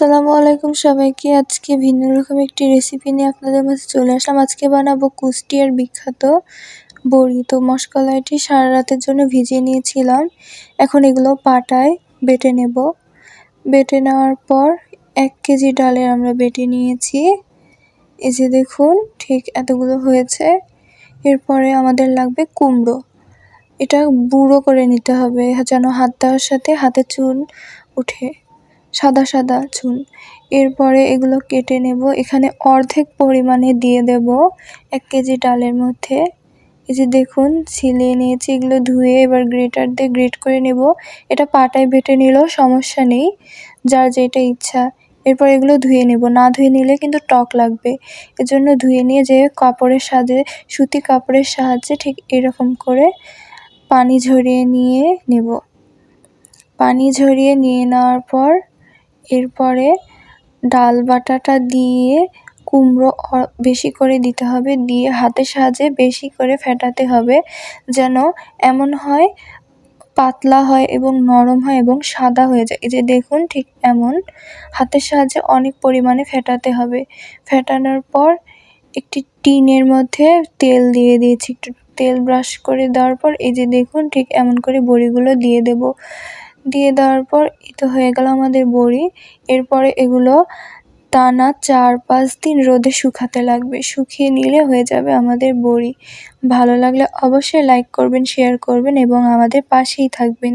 আসসালামু আলাইকুম সবাইকে। আজকে ভিন্ন রকম একটি রেসিপি নিয়ে আপনাদের মাঝে চলে আসলাম। আজকে বানাবো কুষ্টিয়ার বিখ্যাত বড়ি। তো মশকলাইটি সারা রাতের জন্য ভিজিয়ে নিয়েছিলাম। এখন এগুলো পাটায় বেটে নেব। বেটে নেওয়ার পর এক কেজি ডালের আমরা বেটে নিয়েছি। এই যে দেখুন, ঠিক এতগুলো হয়েছে। এরপরে আমাদের লাগবে কুমড়ো। এটা বুড়ো করে নিতে হবে, যেন হাত দেওয়ার সাথে হাতে চুন উঠে। সাদা সাদা চুন এরপরে এগুলো কেটে নেব। এখানে অর্ধেক পরিমাণে দিয়ে দেব এক কেজি ডালের মধ্যে। এই যে দেখুন, ছিলিয়ে নিয়েছি এগুলো ধুয়ে এবার গ্রেটার দিয়ে গ্রেট করে নেব। এটা পাটায় বেটে নিলেও সমস্যা নেই, যার যেটা ইচ্ছা। এরপর এগুলো ধুয়ে নেব। না ধুয়ে নিলে কিন্তু টক লাগবে। এজন্য ধুয়ে নিয়ে যে কাপড়ের সাজে, সুতি কাপড়ের সাহায্যে ঠিক এরকম করে পানি ঝরিয়ে নিয়ে নেব। পানি ঝরিয়ে নিয়ে নেওয়ার পর এরপরে ডাল বাটাটা দিয়ে কুমড়ো বেশি করে দিতে হবে। দিয়ে হাতের সাহায্যে বেশি করে ফেটাতে হবে যেন এমন হয়, পাতলা হয় এবং নরম হয় এবং সাদা হয়ে যায়। এই যে দেখুন ঠিক এমন, হাতের সাহায্যে অনেক পরিমাণে ফেটাতে হবে। ফেটানোর পর একটি টিনের মধ্যে তেল দিয়ে দিয়েছি। একটু তেল ব্রাশ করে দেওয়ার পর এই যে দেখুন ঠিক এমন করে বড়িগুলো দিয়ে দেব। দিয়ে দেওয়ার পর তো হয়ে গেল আমাদের বড়ি। এরপরে এগুলো টানা চার পাঁচ দিন রোদে শুকাতে লাগবে। শুকিয়ে নিলে হয়ে যাবে আমাদের বড়ি। ভালো লাগলে অবশ্যই লাইক করবেন শেয়ার করবেন এবং আমাদের পাশেই থাকবেন।